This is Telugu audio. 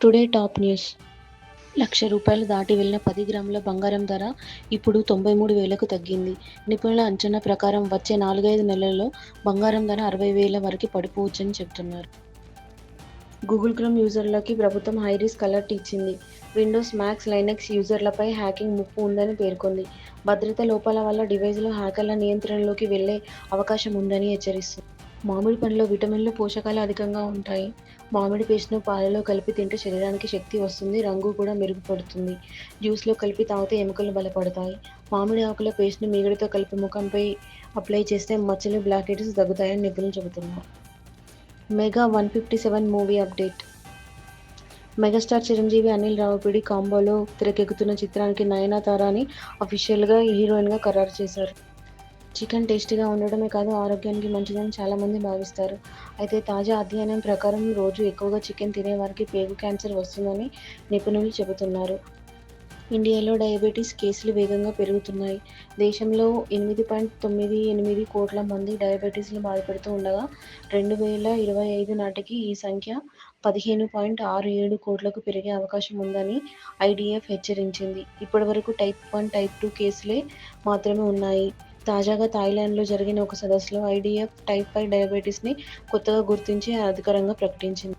టుడే టాప్ న్యూస్ లక్ష రూపాయలు దాటి వెళ్ళిన పది గ్రాముల బంగారం ధర ఇప్పుడు తొంభై మూడు వేలకు తగ్గింది. నిపుణుల అంచనా ప్రకారం వచ్చే నాలుగైదు నెలల్లో బంగారం ధర అరవై వేల వరకు పడిపోవచ్చని చెబుతున్నారు. గూగుల్ క్రోమ్ యూజర్లకి ప్రభుత్వం హైరిస్క్ అలర్ట్ ఇచ్చింది. విండోస్, మ్యాక్స్ లైనెక్స్ యూజర్లపై హ్యాకింగ్ ముప్పు ఉందని పేర్కొంది. భద్రత లోపాల వల్ల డివైజ్లో హ్యాకర్ల నియంత్రణలోకి వెళ్ళే అవకాశం ఉందని హెచ్చరిస్తుంది మామిడి పండులో విటమిన్లు, పోషకాలు అధికంగా ఉంటాయి. మామిడి పేస్ట్ను పాలలో కలిపి తింటే శరీరానికి శక్తి వస్తుంది. రంగు కూడా మెరుగుపడుతుంది. జ్యూస్లో కలిపి తాగితే ఎముకలు బలపడతాయి. మామిడి ఆకుల పేస్ట్ను మీగడితో కలిపి ముఖంపై అప్లై చేస్తే మచ్చలు, బ్లాక్ తగ్గుతాయని నిపుణులు చెబుతున్నారు. Mega one fifty seven movie update megastar Chiranjeevi, Anil Ravipudi కాంబోలో తెరకెక్కుతున్న చిత్రానికి నయనతారాని అఫీషియల్గా హీరోయిన్గా ఖరారు చేశారు. చికెన్ టేస్టీగా ఉండడమే కాదు ఆరోగ్యానికి మంచిదని చాలామంది భావిస్తారు. అయితే తాజా అధ్యయనం ప్రకారం రోజు ఎక్కువగా చికెన్ తినేవారికి పేగు క్యాన్సర్ వస్తుందని నిపుణులు చెబుతున్నారు. ఇండియాలో డయాబెటిస్ కేసులు వేగంగా పెరుగుతున్నాయి. దేశంలో ఎనిమిది పాయింట్ తొమ్మిది ఎనిమిది కోట్ల మంది డయాబెటీస్లు బాధపడుతూ ఉండగా రెండు వేల ఇరవై ఐదు నాటికి ఈ సంఖ్య పదిహేను పాయింట్ ఆరు ఏడు కోట్లకు పెరిగే అవకాశం ఉందని ఐడిఎఫ్ హెచ్చరించింది. ఇప్పటి వరకు టైప్ వన్, టైప్ టూ కేసులే మాత్రమే ఉన్నాయి. తాజాగా థాయిలాండ్లో జరిగిన ఒక సదస్సులో ఐడీఎఫ్ టైప్ ఫైవ్ డయాబెటిస్ని కొత్తగా గుర్తించి అధికారికంగా ప్రకటించింది.